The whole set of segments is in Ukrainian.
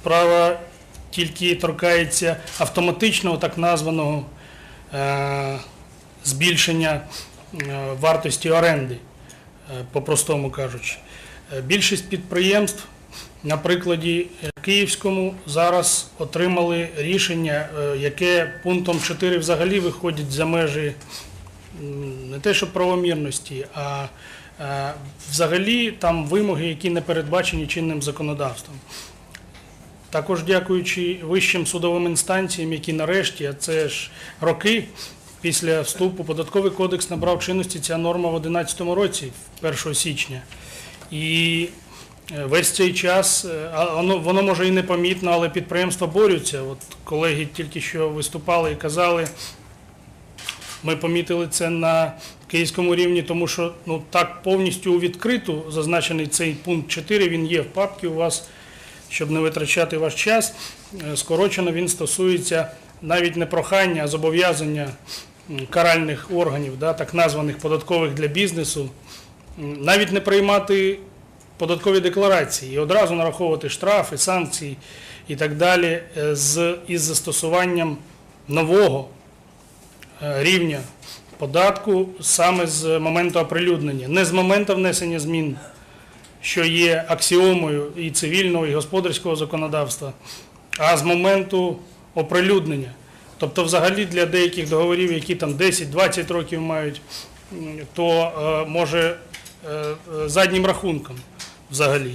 справа тільки торкається автоматичного так названого е, збільшення е, вартості оренди, е, по-простому кажучи. Більшість підприємств на прикладі Київському зараз отримали рішення, яке пунктом 4 взагалі виходить за межі не те, що правомірності, а взагалі там вимоги, які не передбачені чинним законодавством. Також дякуючи вищим судовим інстанціям, які нарешті, а це ж роки після вступу, податковий кодекс набрав чинності ця норма в 2011 році, 1 січня. І е, весь цей час, е, воно, воно може і непомітно, але підприємства борються. От колеги тільки що виступали і казали, ми помітили це на київському рівні, тому що ну, так повністю у відкриту зазначений цей пункт 4, він є в папці у вас, щоб не витрачати ваш час. Е, Скорочено він стосується навіть не прохання, а зобов'язання каральних органів, так названих податкових для бізнесу, навіть не приймати податкові декларації і одразу нараховувати штрафи, санкції і так далі е, із застосуванням нового е, рівня податку саме з моменту оприлюднення, не з моменту внесення змін, що є аксіомою і цивільного, і господарського законодавства, а з моменту оприлюднення. Тобто, взагалі для деяких договорів, які там 10-20 років мають, то е, може е, заднім рахунком взагалі.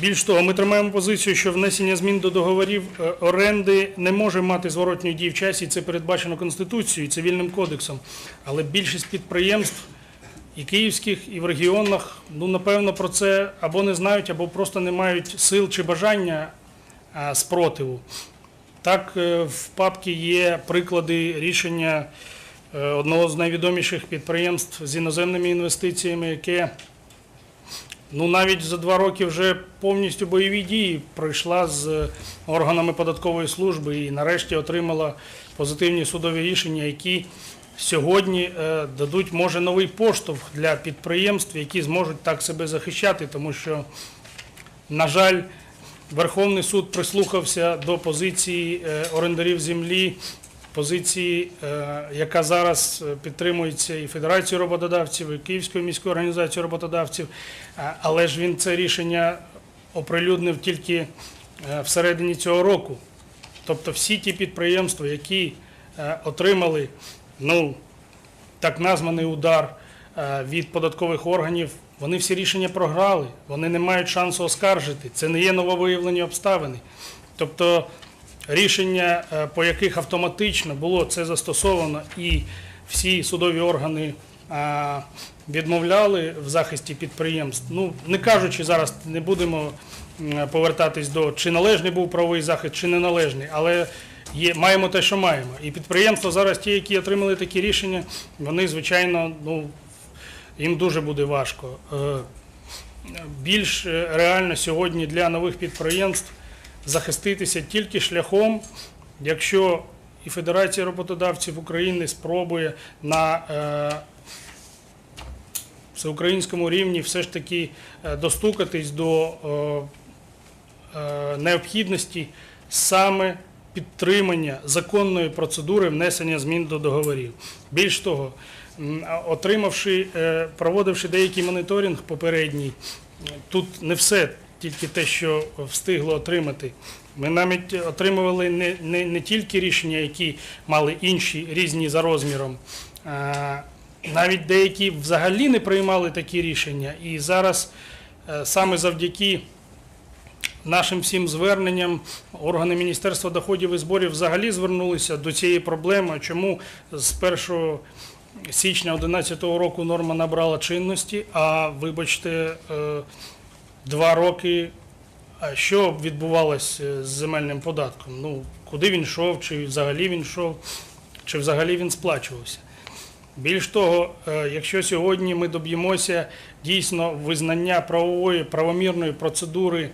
Більш того, ми тримаємо позицію, що внесення змін до договорів е, оренди не може мати зворотньої дії в часі, це передбачено Конституцією і цивільним кодексом. Але більшість підприємств і київських, і в регіонах, ну напевно, про це або не знають, або просто не мають сил чи бажання спротиву. Так, е, в папці є приклади рішення е, одного з найвідоміших підприємств з іноземними інвестиціями, яке ну, навіть за два роки вже повністю бойові дії пройшла з органами податкової служби і нарешті отримала позитивні судові рішення, які сьогодні е, дадуть, може, новий поштовх для підприємств, які зможуть так себе захищати, тому що, на жаль, Верховний суд прислухався до позиції е, орендарів землі, позиції, е, яка зараз підтримується і Федерацією роботодавців, і Київською міською організацією роботодавців, але ж він це рішення оприлюднив тільки всередині цього року. Тобто всі ті підприємства, які отримали ну, так названий удар е, від податкових органів, вони всі рішення програли, вони не мають шансу оскаржити. Це не є нововиявлені обставини. Тобто рішення, е, по яких автоматично було це застосовано, і всі судові органи е, відмовляли в захисті підприємств. Ну, не кажучи зараз, не будемо повертатись до чи належний був правовий захист, чи неналежний, але є, маємо те, що маємо. І підприємства зараз, ті, які отримали такі рішення, вони, звичайно, ну, їм дуже буде важко. Е, Більш е, реально сьогодні для нових підприємств захиститися тільки шляхом, якщо і Федерація роботодавців України спробує на е, всеукраїнському рівні все ж таки достукатись до необхідності саме підтримання законної процедури внесення змін до договорів. Більш того, отримавши, е, проводивши деякий моніторинг попередній, тут не все, тільки те, що встигло отримати. Ми навіть отримували не, не, не тільки рішення, які мали інші різні за розміром, а навіть деякі взагалі не приймали такі рішення. І зараз е, саме завдяки нашим всім зверненням органи Міністерства доходів і зборів взагалі звернулися до цієї проблеми. Чому з 1 січня 2011 року норма набрала чинності, а вибачте, е, два роки. Що відбувалося з земельним податком? Ну, куди він йшов, чи взагалі він йшов, чи взагалі він сплачувався? Більш того, е, якщо сьогодні ми доб'ємося дійсно визнання правової правомірної процедури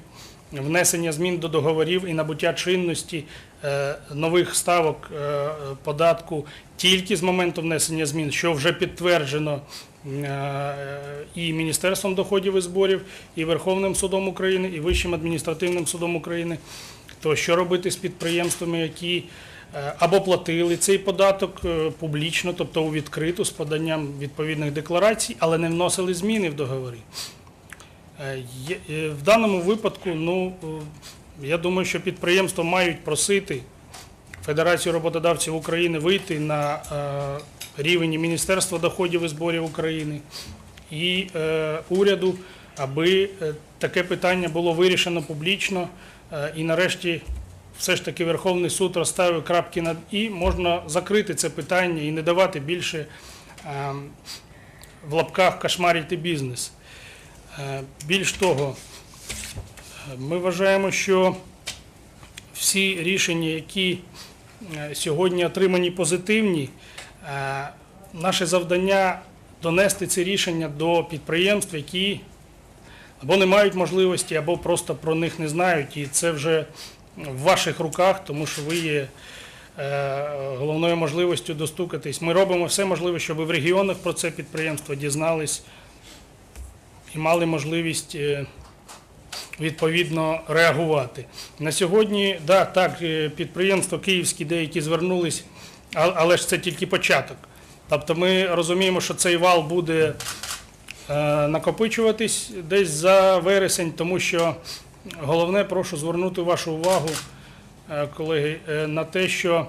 внесення змін до договорів і набуття чинності е, нових ставок е, податку тільки з моменту внесення змін, що вже підтверджено е, і Міністерством доходів і зборів, і Верховним судом України, і Вищим адміністративним судом України. То що робити з підприємствами, які або платили цей податок публічно, тобто у відкриту з поданням відповідних декларацій, але не вносили зміни в договори. Е, е, В даному випадку, ну е, я думаю, що підприємства мають просити Федерацію роботодавців України вийти на рівень Міністерства доходів і зборів України і уряду, аби таке питання було вирішено публічно і нарешті. Все ж таки Верховний суд розставив крапки над і можна закрити це питання і не давати більше е, в лапках кошмарити бізнес. Е, Більш того, е, ми вважаємо, що всі рішення, які е, сьогодні отримані позитивні, наше завдання донести ці рішення до підприємств, які або не мають можливості, або просто про них не знають. І це вже в ваших руках, тому що ви є головною можливістю достукатись. Ми робимо все можливе, щоб в регіонах про це підприємство дізнались і мали можливість е, відповідно реагувати. На сьогодні, да, так, е, підприємства київські деякі звернулись, але ж це тільки початок. Тобто ми розуміємо, що цей вал буде е, накопичуватись десь за вересень, тому що головне, прошу звернути вашу увагу, колеги, на те, що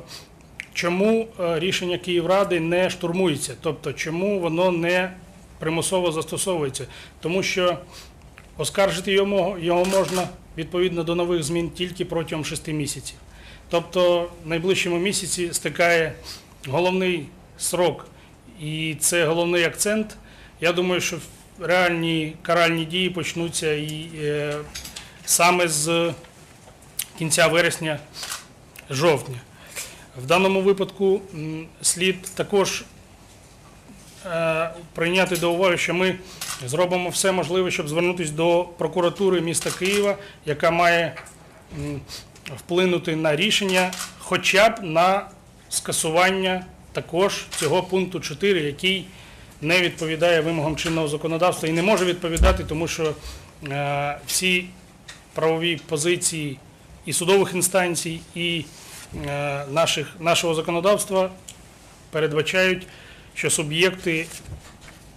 чому рішення Київради не штурмується, тобто чому воно не примусово застосовується. Тому що оскаржити його, його можна відповідно до нових змін тільки протягом 6 місяців. Тобто в найближчому місяці стикає головний срок, і це головний акцент. Я думаю, що реальні каральні дії почнуться і е, саме з кінця вересня, жовтня. В даному випадку слід також прийняти до уваги, що ми зробимо все можливе, щоб звернутися до прокуратури міста Києва, яка має вплинути на рішення, хоча б на скасування також цього пункту 4, який не відповідає вимогам чинного законодавства і не може відповідати, тому що е, всі правові позиції і судових інстанцій, і е, наших, нашого законодавства передбачають, що суб'єкти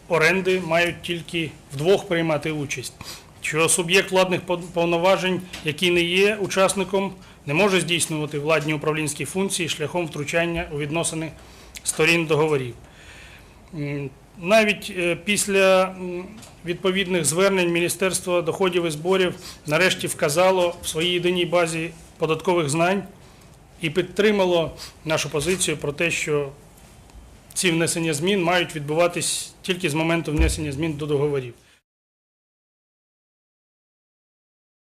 оренди мають тільки вдвох приймати участь. Що суб'єкт владних повноважень, який не є учасником, не може здійснювати владні управлінські функції шляхом втручання у відносини сторін договорів. Навіть е, після відповідних звернень Міністерство доходів і зборів нарешті вказало в своїй єдиній базі податкових знань і підтримало нашу позицію про те, що ці внесення змін мають відбуватись тільки з моменту внесення змін до договорів.